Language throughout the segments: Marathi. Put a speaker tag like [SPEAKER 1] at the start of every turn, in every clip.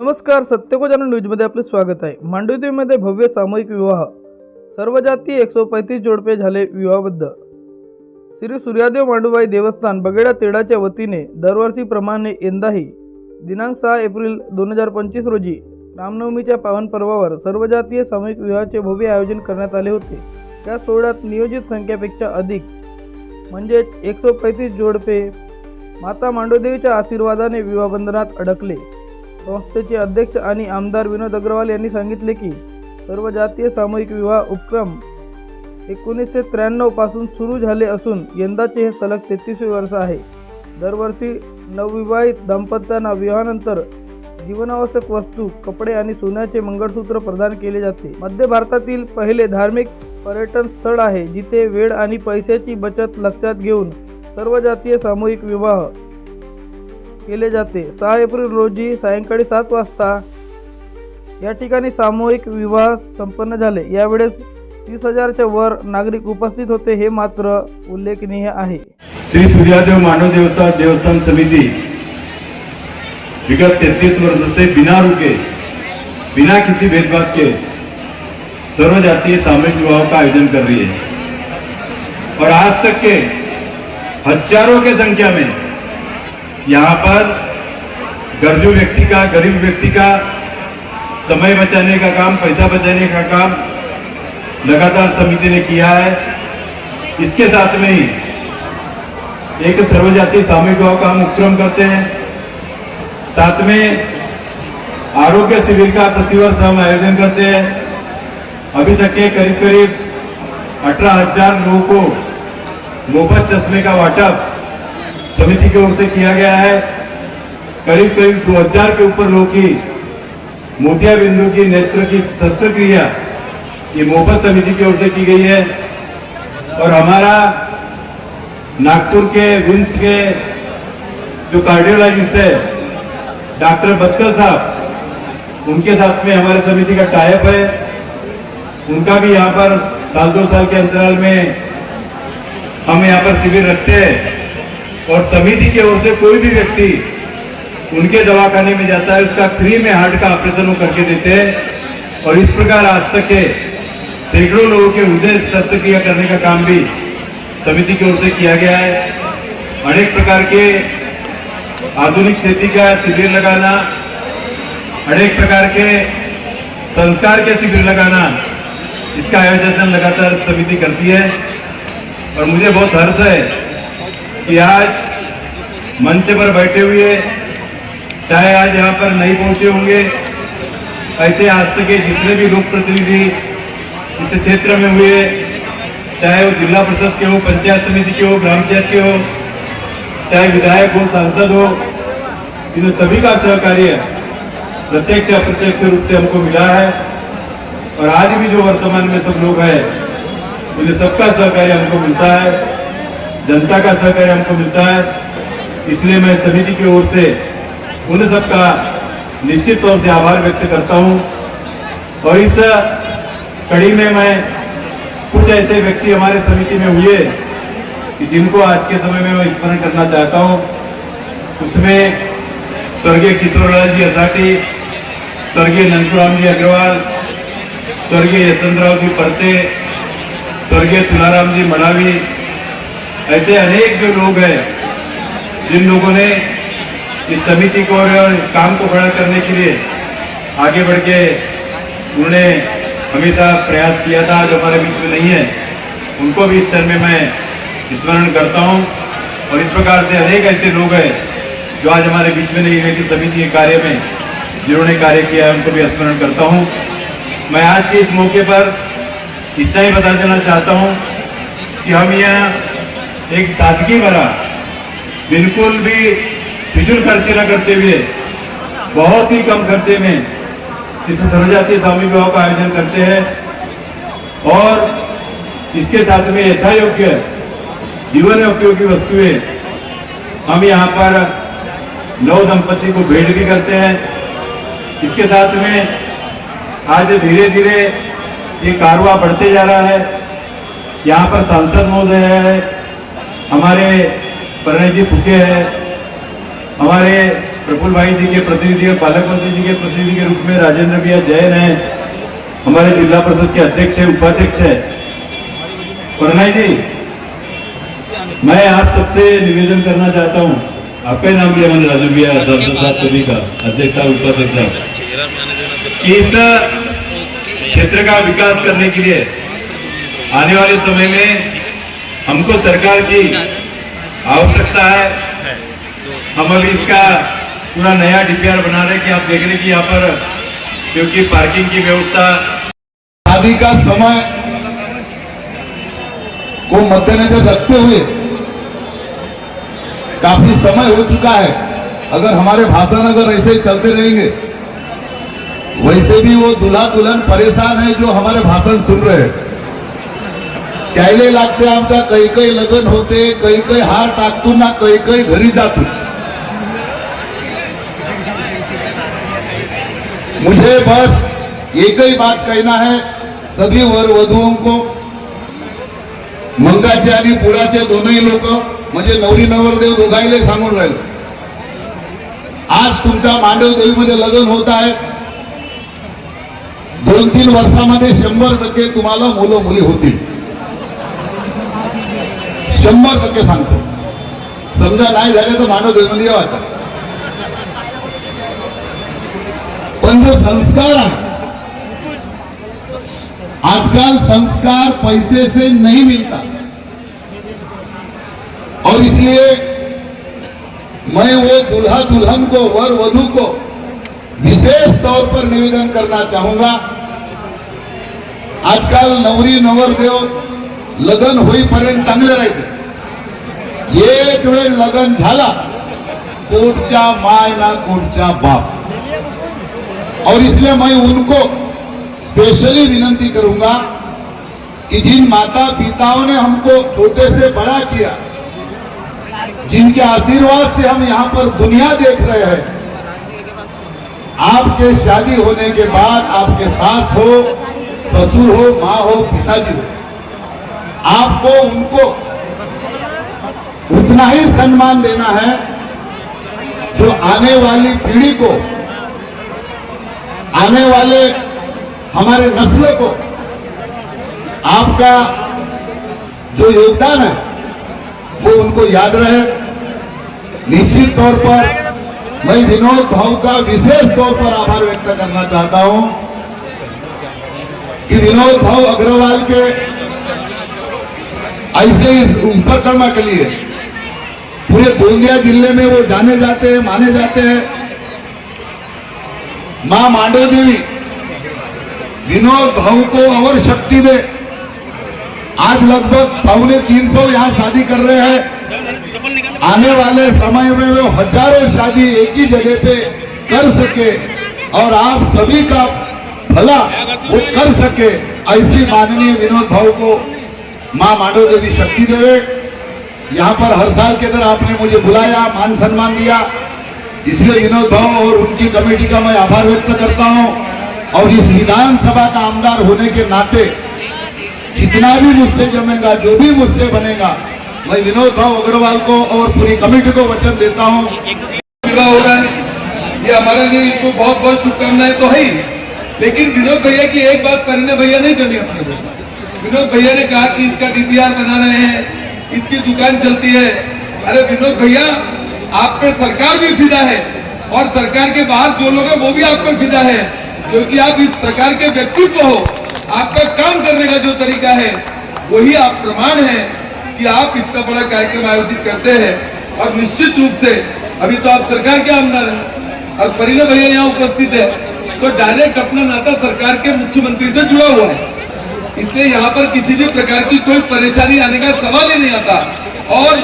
[SPEAKER 1] नमस्कार सत्यको न्यूजमध्ये आपले स्वागत आहे. मांडवी भव्य सामूहिक विवाह. सर्व जाती एकशे पैतीस जोडपे झाले विवाहबद्ध. श्री सूर्यादेव मांडूबाई देवस्थान बगेडा तेडाच्या वतीने दरवर्षीप्रमाणे यंदाही दिनांक सहा एप्रिल दोन हजार पंचवीस रोजी रामनवमीच्या पावन पर्वावर सर्व जातीय सामूहिक विवाहाचे भव्य आयोजन करण्यात आले होते. त्या सोहळ्यात नियोजित संख्येपेक्षा अधिक म्हणजेच एकशे पैतीस जोडपे माता मांडोदेवीच्या आशीर्वादाने विवाहबंधनात अडकले. संस्थेचे अध्यक्ष आणि आमदार विनोद अग्रवाल यांनी सांगितले की सर्व जातीय सामूहिक विवाह उपक्रम एकोणीसशे त्र्याण्णवपासून सुरू झाले असून यंदाचे हे सलग तेहतीसवे वर्ष आहे. दरवर्षी नवविवाहित दाम्पत्यांना विवाहानंतर जीवनावश्यक वस्तू कपडे आणि सोन्याचे मंगळसूत्र प्रदान केले जाते. मध्य भारतातील पहिले धार्मिक पर्यटन स्थळ आहे जिथे वेळ आणि पैशाची बचत लक्षात घेऊन सर्व जातीय सामूहिक विवाह केले जाते. सहा एप्रिल रोजी सायंकाळी सात वाजता या ठिकाणी सामूहिक विवाह संपन्न झाले. यावेळेस तीस हजारच्या वर नागरिक उपस्थित होते हे मात्र उल्लेखनीय आहे.
[SPEAKER 2] श्री सूर्यादेव मानव देवता देवस्थान समिती विगत 33 वर्ष से बिना रुके बिना किसी भेदभाव के सर्व जातीय सामूहिक विवाह का आयोजन कर रही है. और आज तक के हजारों के संख्या में यहाँ पर गरजू व्यक्ति का, गरीब व्यक्ति का, समय बचाने का काम, पैसा बचाने का काम लगातार समिति ने किया है। इसके साथ में ही एक सर्वजातीय सामूहिक भाव का हम उपक्रम करते हैं। साथ में आरोग्य शिविर का प्रतिवर्ष हम आयोजन करते हैं। अभी तक के करीब करीब अठारह हज़ार लोगों को मुफ़्त चश्मे का वाटप समिति की ओर से किया गया है। करीब करीब 2000 के ऊपर लोग की, मोतिया बिंदु की नेत्र की शस्त्रक्रिया ये मोफत समिति की ओर से की गई है। और हमारा नागपुर के, विम्स के जो कार्डियोलॉजिस्ट है, डॉक्टर बत्कल साहब, उनके साथ में हमारे समिति का टाइप है। उनका भी यहाँ पर साल दो साल के अंतराल में हम यहाँ पर शिविर रखते हैं। और समिति की ओर से कोई भी व्यक्ति उनके दवाखाने में जाता है, उसका फ्री में हार्ट का ऑपरेशन वो करके देते हैं। और इस प्रकार आज तक के सैकड़ों लोगों के हृदय शस्त्रक्रिया करने का काम भी समिति की ओर से किया गया है। अनेक प्रकार के आधुनिक खेती का शिविर लगाना, अनेक प्रकार के संस्कार के शिविर लगाना, इसका आयोजन लगातार समिति करती है। और मुझे बहुत हर्ष है कि आज मंच पर बैठे हुए चाहे आज यहाँ पर नहीं पहुँचे होंगे, ऐसे आज तक के जितने भी लोक प्रतिनिधि इस क्षेत्र में हुए, चाहे वो जिला परिषद के हो, पंचायत समिति के हो, ग्राम पंचायत के हो, चाहे विधायक हो, सांसद हो, इन सभी का सहकार्य प्रत्यक्ष अप्रत्यक्ष रूप से हमको मिला है। और आज भी जो वर्तमान में सब लोग हैं, इन सबका सहकार्य हमको मिलता है। जनता का सहकार्य हमको मिलता है। इसलिए मैं समिति की ओर से उन सबका निश्चित तौर से आभार व्यक्त करता हूँ। और इस कड़ी में मैं कुछ ऐसे व्यक्ति हमारे समिति में हुए कि जिनको आज के समय में मैं स्मरण करना चाहता हूँ। उसमें स्वर्गीय किशोरलाल जी असाठी स्वर्गीय नंदुराम जी अग्रवाल, स्वर्गीय यशवंतराव जी परते, स्वर्गीय तुलाराम जी मडावी ऐसे अनेक जो लोग हैं, जिन लोगों ने इस समिति को और काम को खड़ा करने के लिए आगे बढ़ के उन्होंने हमेशा प्रयास किया था, जो हमारे बीच में नहीं है, उनको भी इस क्षण में मैं स्मरण करता हूँ। और इस प्रकार से अनेक ऐसे लोग हैं, जो आज हमारे बीच में नहीं है कि समिति के कार्य में, जिन्होंने कार्य किया है, उनको भी स्मरण करता हूँ। मैं आज के इस मौके पर इतना ही बता देना चाहता हूँ कि हम यहाँ एक सादगी भरा। बिल्कुल भी फिजूल खर्चे न करते हुए, बहुत ही कम खर्चे में इस सर्वजातीय स्वामी विवाह का आयोजन करते हैं और इसके साथ में यथा योग्य जीवन उपयोगी वस्तुएँ हम यहाँ पर नौ दंपति को भेंट भी करते हैं। इसके साथ में आज धीरे धीरे ये कारवा बढ़ते जा रहा है। यहाँ पर सांसद महोदय है हमारे प्रणय जी फुके हैं। हमारे प्रफुल भाई जी के प्रतिनिधि और पालक मंत्री जी के प्रतिनिधि के रूप में राजेंद्र भैया जैन हैं। हमारे जिला परिषद के अध्यक्ष है उपाध्यक्ष है। प्रणय जी मैं आप सबसे निवेदन करना चाहता हूँ। आपका नाम लिया मैंने राजू भैया सांसद साहब सभी का अध्यक्ष साहब उपाध्यक्ष साहब। इस क्षेत्र का विकास करने के लिए आने वाले समय में हमको सरकार की आवश्यकता है। हम अभी इसका पूरा नया डीपीआर बना रहे कि आप देख रहे कि यहाँ पर क्योंकि पार्किंग की व्यवस्था
[SPEAKER 3] शादी का समय को मद्देनजर रखते हुए काफ़ी समय हो चुका है। अगर हमारे भाषण अगर ऐसे ही चलते रहेंगे, वैसे भी वो दुल्हा दुल्हन परेशान है जो हमारे भाषण सुन रहे हैं। त्याले लागते आमच्या काही काही लग्न होते काही काही हार टाकतो ना काही काही घरी जातो. मुझे बस एक ही बात कहना है सभी वर वधुओं को मंगाचे आणि पुढाचे दोनही लोक म्हणजे नवरी नवरदेव दोघाईले सांगून राहिले. आज तुमच्या मांडव देवीमध्ये लग्न होत आहे. दोन तीन वर्षामध्ये शंभर टक्के तुम्हाला मुलं मुली होतील. शंभर टक्के सांगतो. समजा नाही झाले तर मानव देवीमध्ये वाचा. पण जो संस्कार आहे आजकल संस्कार पैसे से नहीं मिलता और इसलिए मैं वो दुल्हा दुल्हन को वर वधु को विशेष तौर पर निवेदन करना चाहूंगा। आजकाल नवरी नवरदेव लग्न होईपर्यंत चांगले राहते. एक वेळ लग्न झाला कोर्टच्या माय ना कोर्टच्या बाप. और इसलिए मैं उनको स्पेशली विनंती करूँगा कि जिन माता पिताओं ने हमको छोटे से बड़ा किया, जिनके आशीर्वाद से हम यहाँ पर दुनिया देख रहे हैं, आपके शादी होने के बाद आपके सास हो, ससुर हो, माँ हो, पिताजी हो, आपको उनको उतना ही सम्मान देना है जो आने वाली पीढ़ी को, आने वाले हमारे नस्ल को, आपका जो योगदान है, वो उनको याद रहे। निश्चित तौर पर मैं विनोद भाऊ का विशेष तौर पर आभार व्यक्त करना चाहता हूँ कि विनोद भाऊ अग्रवाल के ऐसे इस उपक्रम के लिए पूरे गोंदिया ज़िले में वो जाने जाते हैं, माने जाते हैं। माँ मांडव देवी, विनोद भाऊ को और शक्ति दे। आज लगभग पौने तीन सौ यहाँ शादी कर रहे हैं। आने वाले समय में वो हज़ारों शादी एक ही जगह पे कर सके और आप सभी का भला वो कर सके, ऐसी माननीय विनोद भाऊ को माँ मांडव देवी शक्ति देवे। यहाँ पर हर साल के तरह आपने मुझे बुलाया, मान सम्मान दिया। इसलिए विनोद भाव और उनकी कमेटी का मैं आभार व्यक्त करता हूँ। और इस विधानसभा का आमदार होने के नाते, जितना भी मुझसे जमेगा, जो भी मुझसे बनेगा, मैं विनोद भाव अग्रवाल को और पूरी कमेटी को वचन देता हूँ।
[SPEAKER 4] ये हमारे लिए इनको बहुत बहुत शुभकामनाएँ तो है ही। लेकिन विनोद भैया की एक बात परिणय भैया नहीं चली अपने विनोद भैया ने कहा कि इसका डीपीआर बना रहे हैं। इतनी दुकान चलती है। अरे विनोद भैया आप पे सरकार भी फिदा है। और सरकार के बाहर जो लोग हैं, वो भी आप पे फिदा है। क्योंकि आप इस प्रकार के व्यक्तित्व हो, आपका काम करने का जो तरीका है, वही आप प्रमाण है कि आप इतना बड़ा कार्यक्रम आयोजित करते हैं। और निश्चित रूप से, अभी तो आप सरकार के आमदार हैं। और परिणय भैया यहाँ उपस्थित है। तो डायरेक्ट अपना नाता सरकार के मुख्यमंत्री से जुड़ा हुआ है। इसलिए यहाँ पर किसी भी प्रकार की कोई परेशानी आने का सवाल ही नहीं आता। और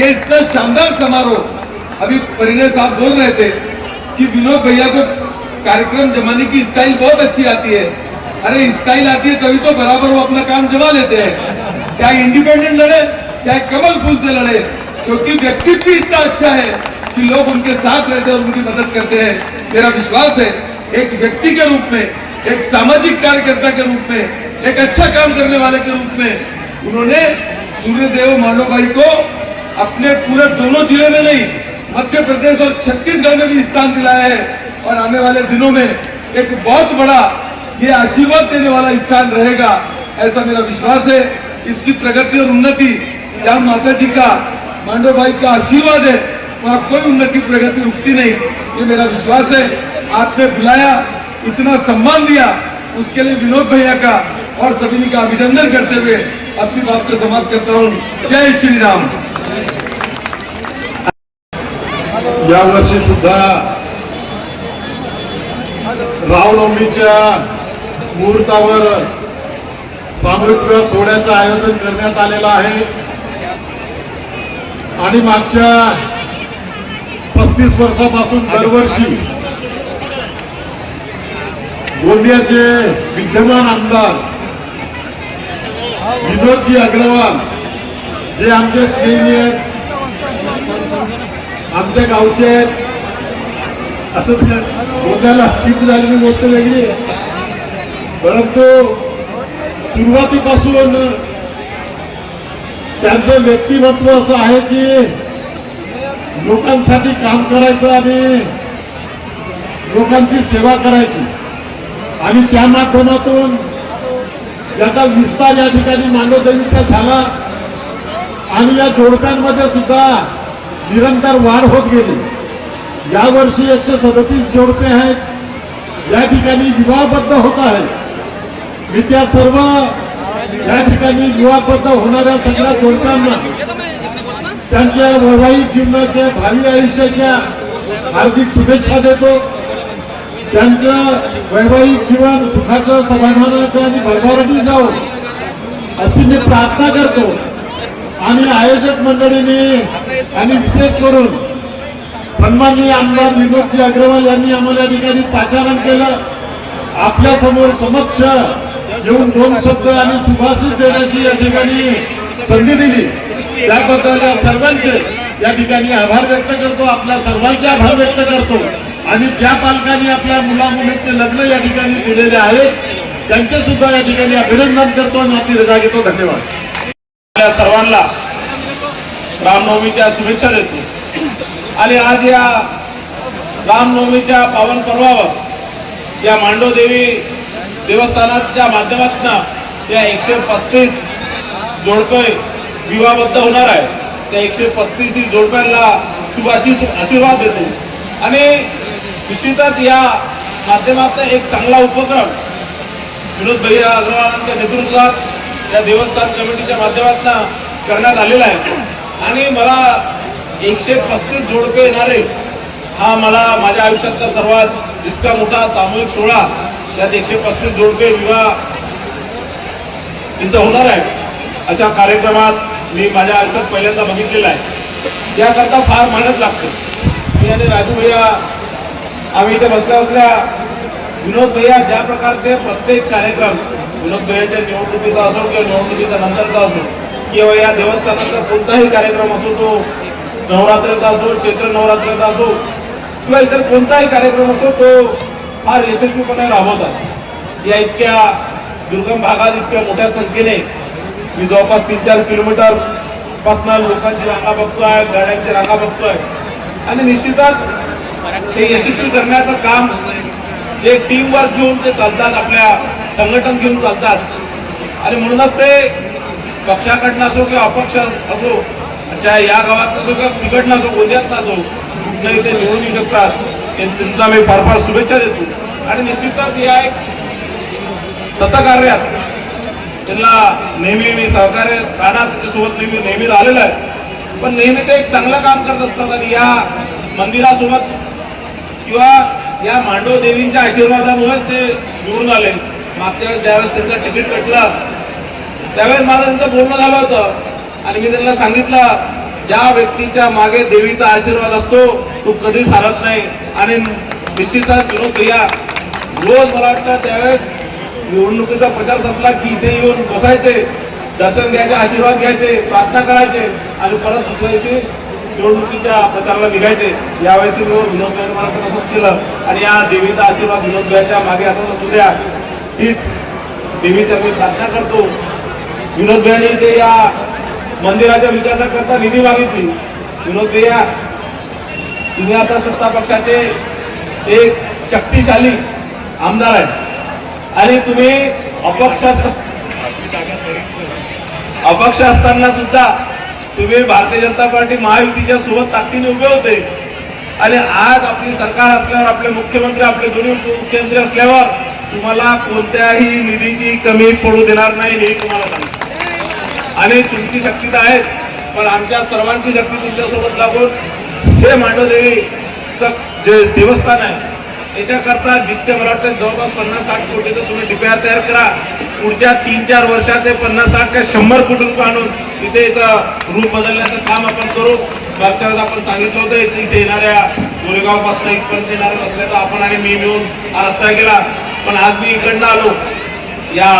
[SPEAKER 4] ये इतना शानदार समारोह, अभी परिणय साहब बोल रहे थे कि विनोद भैया को कार्यक्रम जमाने की स्टाइल बहुत अच्छी आती है। अरे, स्टाइल आती है तभी तो बराबर वो अपना काम जमा लेते हैं। चाहे इंडिपेंडेंट लड़े, चाहे कमल फूल से लड़े, क्योंकि व्यक्तित्व इतना अच्छा है कि लोग उनके साथ रहते हैं और उनकी मदद करते हैं। मेरा विश्वास है, एक व्यक्ति के रूप में, एक सामाजिक कार्यकर्ता के रूप में एक अच्छा काम करने वाले के रूप में उन्होंने सूर्यदेव मांडो भाई को अपने पूरे दोनों ज़िले में नहीं, मध्य प्रदेश और छत्तीसगढ़ में भी स्थान दिलाया है और आने वाले दिनों में एक बहुत बड़ा ये आशीर्वाद देने वाला स्थान रहेगा, ऐसा मेरा विश्वास है। इसकी प्रगति और उन्नति जहाँ माता जी का मांडव भाई का आशीर्वाद है, वहाँ कोई उन्नति प्रगति रुकती नहीं, ये मेरा विश्वास है। आपने बुलाया, इतना सम्मान दिया, उसके लिए विनोद भैया का और सभी का अभिनंदन करते हुए अपनी बात को समाप्त करता हूँ। जय श्री राम
[SPEAKER 5] यावर्षी सुद्धा रामनवमीच्या मुहूर्तावर सामूहिक विवाह सोहळ्याचं आयोजन करण्यात आलेलं आहे. आणि मागच्या पस्तीस वर्षापासून दरवर्षी गोंदियाचे विद्यमान आमदार विनोदजी अग्रवाल जे आमचे स्नेही आहेत आमच्या गावचे आहेत. आता बोलायला शिफ्ट झालेली गोष्ट वेगळी आहे. परंतु सुरुवातीपासून त्यांचं व्यक्तिमत्व असं आहे की लोकांसाठी काम करायचं आणि लोकांची सेवा करायची. आणि त्या माध्यमातून याचा विस्तार या ठिकाणी मानवदेवीचा झाला. आणि या जोडप्यांमध्ये सुद्धा निरंतर वाढ होत गेली. यावर्षी एकशे सदतीस जोडपे आहेत. या ठिकाणी विवाहबद्ध होत आहेत. मी त्या सर्व या ठिकाणी विवाहबद्ध होणाऱ्या सगळ्या जोडप्यांना त्यांच्या वैवाहिक जीवनाच्या भावी आयुष्याच्या हार्दिक शुभेच्छा देतो. त्यांचं वैवाहिक जीवन सुखाचं समाधानाचं आणि भरभराटी जावं अशी मी प्रार्थना करतो. आणि आयोजक मंडळीने आणि विशेष करून सन्माननीय आमदार विनोदजी अग्रवाल यांनी आम्हाला या ठिकाणी पाचारण केलं. आपल्यासमोर समक्ष येऊन दोन शब्द आणि सुभाषित देण्याची या ठिकाणी संधी दिली. त्याबद्दल या सर्वांचे या ठिकाणी आभार व्यक्त करतो. आपल्या सर्वांचे आभार व्यक्त करतो. आणि ज्या पालकांनी आपल्या मुला मुलीचे लग्न या ठिकाणी दिलेले आहेत त्यांचे सुद्धा या ठिकाणी अभिनंदन करतो आणि आपली रजा घेतो. धन्यवाद.
[SPEAKER 6] आपल्या सर्वांना रामनवमीच्या शुभेच्छा देतो. आणि आज या रामनवमीच्या पावन पर्वावर या मांडोदेवी देवस्थानाच्या माध्यमातून या एकशे पस्तीस जोडपे विवाहबद्ध होणार आहे त्या एकशे पस्तीस जोडप्यांना शुभाशीष आशीर्वाद देतो. आणि निश्चितच या माध्यमातून एक चांगला उपक्रम विनोद भैया अग्रवालांच्या नेतृत्वात या देवस्थान कमिटीच्या माध्यमातून करण्यात आलेला आहे. आणि मला एकशे पस्तीस जोडपे येणारे हा मला माझ्या आयुष्यातला सर्वात इतका मोठा सामूहिक सोहळा त्यात एकशे पस्तीस जोडपे विवाह त्यांचा होणार आहे. अशा कार्यक्रमात मी माझ्या आयुष्यात पहिल्यांदा बघितलेला आहे. याकरता फार मेहनत लागते. मी आणि राजू भैया आम्ही इथे बसल्या बसल्या विनोद भैया ज्या प्रकारचे प्रत्येक कार्यक्रम विनोद भैयाच्या निवडणुकीचा असो किंवा निवडणुकीच्या नंतरचा असो किंवा या देवस्थानाचा कोणताही कार्यक्रम असो तो नवरात्रीचा असो चैत्र नवरात्रीचा असो किंवा इतर कोणताही कार्यक्रम असो तो फार यशस्वीपणे राबवतात. या इतक्या दुर्गम भागात इतक्या मोठ्या संख्येने मी जवळपास तीन चार किलोमीटरपासून लोकांची रांगा बघतोय गाड्यांची रांगा बघतोय. आणि निश्चितच ते यशस्वी करण्याचं काम ते टीम वर्क घेऊन ते चालतात आपल्या संघटन घेऊन चालतात. आणि म्हणूनच ते पक्षाकडनं असो किंवा अपक्ष असो चाहे या गावात असो किंवा तिकडनं असो गोंदियात असो कुठल्याही ते निवडून येऊ शकतात. त्यांना मी फार फार शुभेच्छा देतो. आणि निश्चितच या एक सतकार्यात त्यांना नेहमी मी सहकार्य राहणार त्याच्यासोबत नेहमी नेहमी राहिलेलं आहे. पण नेहमी ते एक चांगलं काम करत असतात आणि या मंदिरासोबत किंवा या मांडव देवींच्या आशीर्वादामुळेच ते निवडून आले. मागच्या वेळेस ज्यावेळेस त्यांचं तिकीट कटलं त्यावेळेस माझं त्यांचं बोलणं झालं होतं. आणि मी त्यांना सांगितलं ज्या व्यक्तीच्या मागे देवीचा आशीर्वाद असतो तो कधीच हरत नाही. आणि निश्चितच विनोद भैया रोज मला वाटतं त्यावेळेस निवडणुकीचा प्रचार संपला की इथे येऊन बसायचे दर्शन घ्यायचे आशीर्वाद घ्यायचे प्रार्थना करायचे आणि परत दुसऱ्या दिवशी निवडणुकीच्या प्रचाराला निघायचे यावेळेस मी विनोद मला पण असंच केलं. आणि या देवीचा आशीर्वाद विनोद भाईच्या मागे असं असू द्या. हीच देवीच्या मी प्रार्थना करतो. विनोद भाईने ते या मंदिराच्या विकासाकरता निधी मागितली. विनोद भैया तुम्ही आता सत्ता पक्षाचे एक शक्तिशाली आमदार आहे आणि तुम्ही अपक्ष असता अपक्ष असताना सुद्धा तुम्ही भारतीय जनता पार्टी महायुतीच्या सोबत ताकदीने उभे होते. आणि आज आपली सरकार असल्यावर आपले मुख्यमंत्री आपले दोन्ही उपमुख्यमंत्री असल्यावर तुम्हाला कोणत्याही निधीची कमी पडू देणार नाही हे तुम्हाला सांगतो. आणि तुमची शक्ती तर आहे पण आमच्या सर्वांची शक्ती तुमच्यासोबत लागून हे मांडवदेवीचं जे देवस्थान आहे याच्याकरता जितके मला वाटतं जवळपास पन्नास साठ कोटीचं तुम्ही डिप्या तयार करा. पुढच्या तीन चार वर्षात ते पन्नास साठ काय शंभर कोटी रुपये आणून तिथे याचं रूप बदलण्याचं काम आपण करू. मागच्या वेळेस आपण सांगितलं होतं इथे येणाऱ्या गोरेगावपासून इथपर्यंत येणाऱ्या रस्त्याचा आपण आणि मी मिळून हा रस्ता केला. पण आज मी इकडनं आलो. या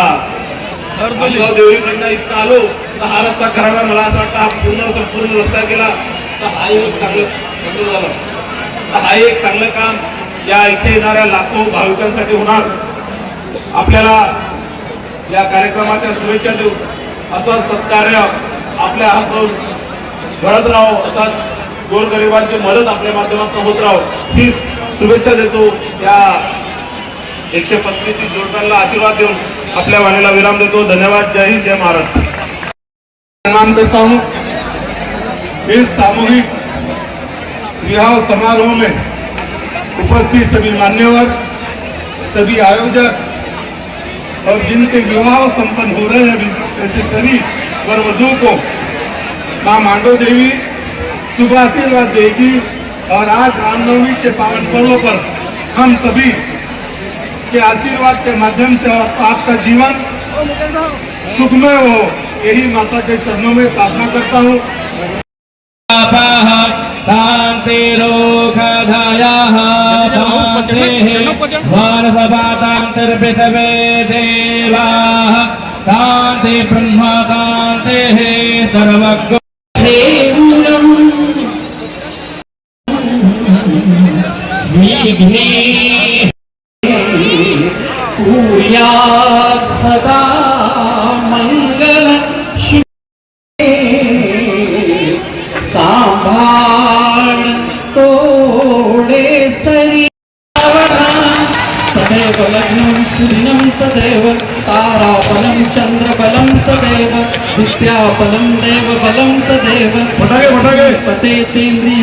[SPEAKER 6] देवळीकडनं इथं आलो. तर हा रस्ता खराब आहे मला असं वाटतं हा पूर्ण संपूर्ण रस्ता केला. तर हा एक चांगलं मंजूर झालं. तर हा एक चांगलं काम या इथे येणाऱ्या लाखो भाविकांसाठी होणार. आपल्याला या कार्यक्रमाच्या शुभेच्छा देऊ. असा सत्कार्य आपल्या हातून घडत राहो असाच गोरगरिबांची मदत आपल्या माध्यमातून होत राहो. हीच शुभेच्छा देतो. या एकशे पस्तीस जोडकरला आशीर्वाद देऊन आपल्या वाणीला विराम देतो. धन्यवाद. जय हिंद जय महाराष्ट्र.
[SPEAKER 7] प्रणाम करता हूँ. इस सामूहिक विवाह समारोह में उपस्थित सभी मान्यवर सभी आयोजक और जिनके विवाह संपन्न हो रहे हैं ऐसे सभी वर वधु को माँ मांडो देवी शुभ आशीर्वाद देगी और आज रामनवमी के पावन पर्व पर हम सभी के आशीर्वाद के माध्यम से आप- आपका जीवन सुखमय हो। यही माता के चरणों में प्रार्थना करता हूँ।
[SPEAKER 8] पाः शान्तिरोगधयः शान्तिः मानसपातान्तर्पृथवे देवाः शान्ति ब्रह्म शान्तिः सर्वज्ञ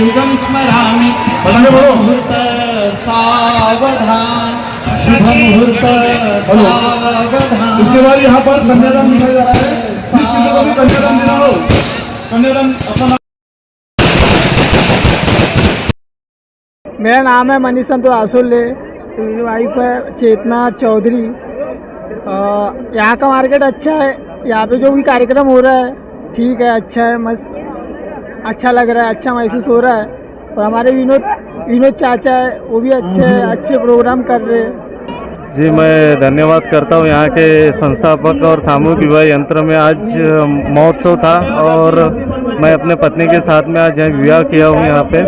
[SPEAKER 9] स्मरामि।
[SPEAKER 7] फटाके
[SPEAKER 9] मुहूर्त सावधान। शुभ मुहूर्त सावधान।
[SPEAKER 7] इसके बाद यहाँ पर कन्यादान दिखाया जा रहा है। जिस किसी को भी कन्यादान देना हो। कन्यादान अपना
[SPEAKER 10] मेरा नाम है मनीष संतोष आसोले। मेरी वाइफ है चेतना चौधरी। यहाँ का मार्केट अच्छा है। यहाँ पे जो भी कार्यक्रम हो रहा है ठीक है अच्छा है मस्त। अच्छा लग रहा है अच्छा महसूस हो रहा है। और हमारे विनोद विनोद चाचा है वो भी अच्छे हैं अच्छे प्रोग्राम कर रहे हैं।
[SPEAKER 11] जी मैं धन्यवाद करता हूँ यहाँ के संस्थापक और सामूहिक विवाह यंत्र में। आज महोत्सव था और मैं अपने पत्नी के साथ में आज विवाह किया हूँ यहाँ पे।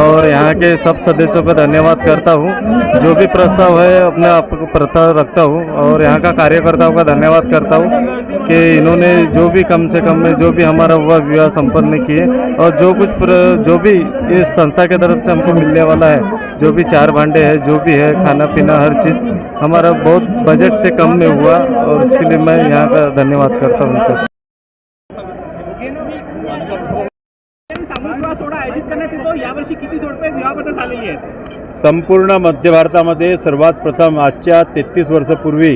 [SPEAKER 11] और यहाँ के सब सदस्यों का धन्यवाद करता हूँ। जो भी प्रस्ताव है अपने आप को प्रथा रखता हूँ। और यहाँ का कार्यकर्ताओं का धन्यवाद करता हूँ कि इन्होंने जो भी कम से कम में जो भी हमारा हुआ विवाह संपन्न किए। और जो कुछ प्र, जो भी इस संस्था के तरफ़ से हमको मिलने वाला है जो भी चार भांडे है जो भी है खाना पीना हर चीज़ हमारा बहुत बजट से कम में हुआ। और इसके लिए मैं यहाँ का धन्यवाद करता हूँ।
[SPEAKER 2] संपूर्ण मध्य भारतामध्ये सर्वात प्रथम आजच्या तेहतीस वर्षापूर्वी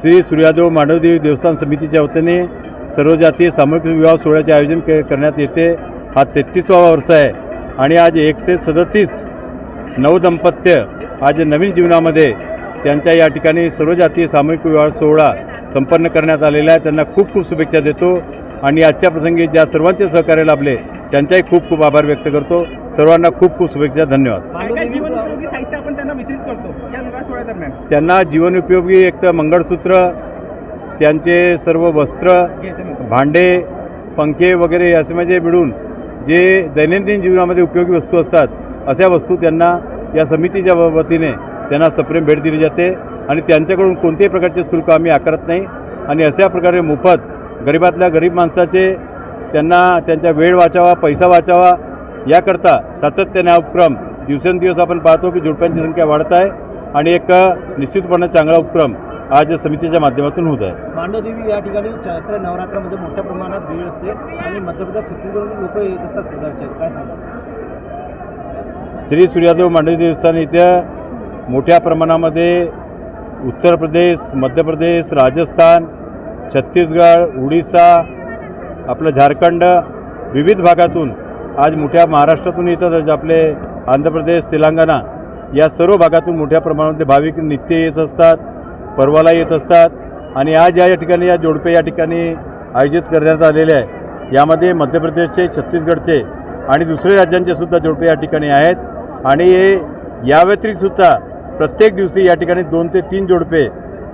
[SPEAKER 2] श्री सूर्यादेव मांडवदेवी देवस्थान समितीच्या वतीने सर्व जातीय सामूहिक विवाह सोहळ्याचे आयोजन के करण्यात येते. हा तेहतीसवा वर्ष आहे आणि आज एकशे सदतीस नवदंपत्य आज नवीन जीवनामध्ये त्यांच्या या ठिकाणी सर्व जातीय सामूहिक विवाह सोहळा संपन्न करण्यात आलेला आहे. त्यांना खूप खूप शुभेच्छा देतो. आणि आजच्या प्रसंगी ज्या सर्वांचे सहकार्य लाभले त्यांचाही खूप खूप आभार व्यक्त करतो. सर्वांना खूप खूप शुभेच्छा धन्यवाद. त्यांना जीवनोपयोगी एक तर मंगळसूत्र त्यांचे सर्व वस्त्र भांडे पंखे वगैरे असे म्हणजे मिळून जे दैनंदिन जीवनामध्ये उपयोगी वस्तू असतात अशा वस्तू त्यांना या समितीच्या वतीने त्यांना सप्रेम भेट दिली जाते आणि त्यांच्याकडून कोणत्याही प्रकारचे शुल्क आम्ही आकारत नाही. आणि अशा प्रकारे मोफत गरिबातल्या गरीब माणसाचे त्यांना त्यांचा वेळ वाचावा पैसा वाचावा. याकरता सातत्याने हा उपक्रम दिवसेंदिवस आपण पाहतो की जोडप्यांची संख्या वाढत आहे आणि एक निश्चितपणे चांगला उपक्रम आज या समितीच्या माध्यमातून होत आहे.
[SPEAKER 12] मांडवदेवी या ठिकाणी चैत्र नवरात्रामध्ये मोठ्या प्रमाणात भीड असते आणि मध्यप्रदेश छत्तीसगडवरून लोक येत असतात काय सांगा
[SPEAKER 2] श्री सूर्यादेव मांडवी देवस्थान इथं मोठ्या प्रमाणामध्ये उत्तर प्रदेश मध्य प्रदेश राजस्थान छत्तीसगड उडीसा आपलं झारखंड विविध भागातून आज मोठ्या महाराष्ट्रातून येतात आपले आंध्र प्रदेश तेलंगणा या सर्व भागातून मोठ्या प्रमाणामध्ये भाविक नित्य येत असतात परवाला येत असतात. आणि आज या ठिकाणी या जोडपे या ठिकाणी आयोजित करण्यात आलेले आहे. यामध्ये मध्य प्रदेशचे छत्तीसगडचे आणि दुसऱ्या राज्यांचे सुद्धा जोडपे या ठिकाणी आहेत. आणि हे या व्यतिरिक्तसुद्धा प्रत्येक दिवशी या ठिकाणी दोन ते तीन जोडपे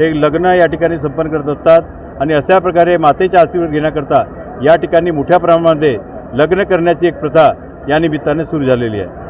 [SPEAKER 2] हे लग्न या ठिकाणी संपन्न करत असतात. आणि अशा प्रकारे मातेचा आशीर्वाद घेण्याकरता या ठिकाणी मोठ्या प्रमाणामध्ये लग्न करण्याची एक प्रथा या निमित्ताने सुरू झालेली आहे.